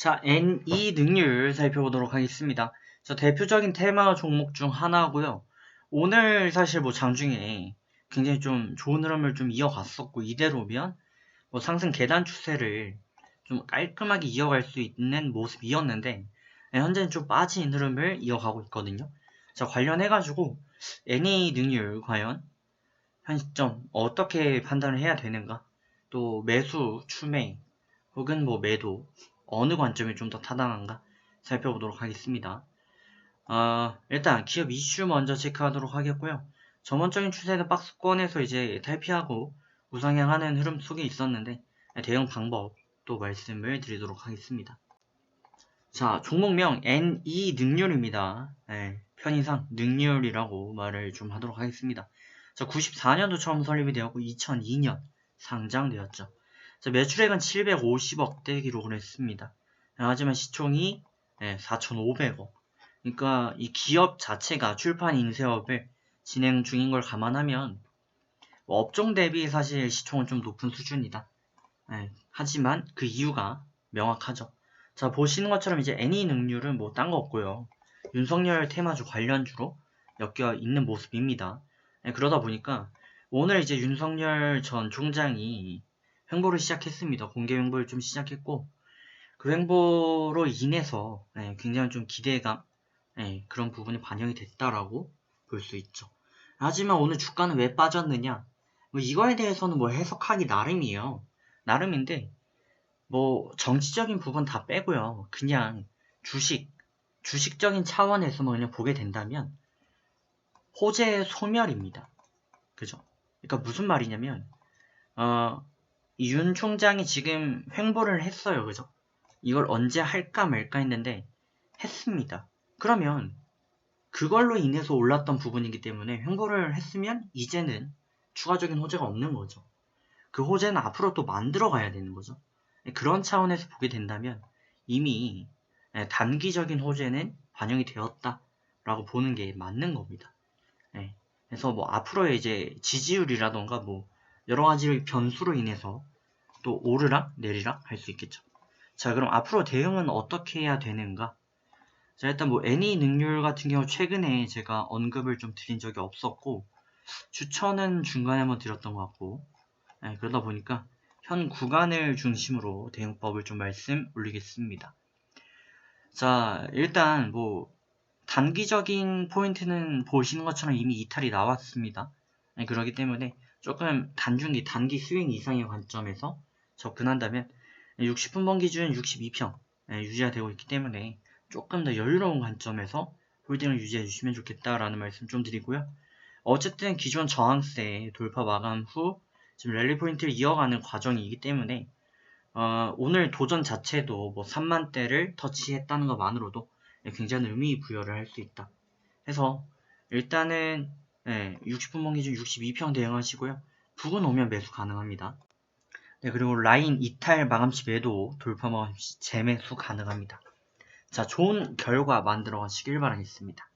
자, N2 능률 살펴보도록 하겠습니다. 자, 대표적인 테마 종목 중 하나고요. 오늘 사실 뭐 장중에 굉장히 좀 좋은 흐름을 좀 이어갔었고 이대로면 뭐 상승 계단 추세를 좀 깔끔하게 이어갈 수 있는 모습이었는데 네, 현재는 좀 빠진 흐름을 이어가고 있거든요. 자, 관련해가지고 N2 능률 과연 현 시점 어떻게 판단을 해야 되는가? 또 매수, 추매 혹은 뭐 매도 어느 관점이 좀 더 타당한가 살펴보도록 하겠습니다. 어, 일단 기업 이슈 먼저 체크하도록 하겠고요. 전반적인 추세는 박스권에서 이제 탈피하고 우상향하는 흐름 속에 있었는데 대응 방법 또 말씀을 드리도록 하겠습니다. 자, 종목명 N2 능률입니다. 네, 편의상 능률이라고 말을 좀 하도록 하겠습니다. 자, 94년도 처음 설립이 되었고 2002년 상장되었죠. 자, 매출액은 750억대 기록을 했습니다. 하지만 시총이 네, 4,500억. 그러니까 이 기업 자체가 출판 인쇄업을 진행 중인 걸 감안하면 뭐 업종 대비 사실 시총은 좀 높은 수준이다. 네, 하지만 그 이유가 명확하죠. 자 보시는 것처럼 이제 애니 능률은 뭐 딴 거 없고요. 윤석열 테마주 관련주로 엮여 있는 모습입니다. 네, 그러다 보니까 오늘 이제 윤석열 전 총장이 횡보를 시작했습니다. 공개 횡보를 좀 시작했고 그 횡보로 인해서 네, 굉장히 좀 기대감 네, 그런 부분이 반영이 됐다라고 볼 수 있죠. 하지만 오늘 주가는 왜 빠졌느냐? 뭐 이거에 대해서는 뭐 해석하기 나름이에요. 나름인데 뭐 정치적인 부분 다 빼고요. 그냥 주식 주식적인 차원에서만 그냥 보게 된다면 호재 소멸입니다. 그죠? 그러니까 무슨 말이냐면 어, 윤 총장이 지금 횡보를 했어요. 그죠? 이걸 언제 할까 말까 했는데 했습니다. 그러면 그걸로 인해서 올랐던 부분이기 때문에 횡보를 했으면 이제는 추가적인 호재가 없는 거죠. 그 호재는 앞으로 또 만들어 가야 되는 거죠. 그런 차원에서 보게 된다면 이미 단기적인 호재는 반영이 되었다라고 보는 게 맞는 겁니다. 네. 그래서 뭐 앞으로의 이제 지지율이라던가 뭐 여러 가지 변수로 인해서 또 오르락 내리락 할 수 있겠죠. 자 그럼 앞으로 대응은 어떻게 해야 되는가? 자 일단 뭐 애니 능률 같은 경우 최근에 제가 언급을 좀 드린 적이 없었고 추천은 중간에 한번 드렸던 것 같고 네, 그러다 보니까 현 구간을 중심으로 대응법을 좀 말씀 올리겠습니다. 자 일단 뭐 단기적인 포인트는 보시는 것처럼 이미 이탈이 나왔습니다. 네, 그렇기 때문에 조금 단중기, 단기 스윙 이상의 관점에서 접근한다면 60분번 기준 62평 네, 유지가 되고 있기 때문에 조금 더 여유로운 관점에서 홀딩을 유지해 주시면 좋겠다라는 말씀 좀 드리고요. 어쨌든 기존 저항세 돌파 마감 후 지금 랠리 포인트를 이어가는 과정이기 때문에 어, 오늘 도전 자체도 뭐 3만대를 터치했다는 것만으로도 굉장히 의미 부여를 할 수 있다. 해서 일단은 네, 60분봉 기준 62평 대응하시고요. 부근 오면 매수 가능합니다. 네, 그리고 라인 이탈 마감시 매도 돌파 마감시 재매수 가능합니다. 자, 좋은 결과 만들어 가시길 바라겠습니다.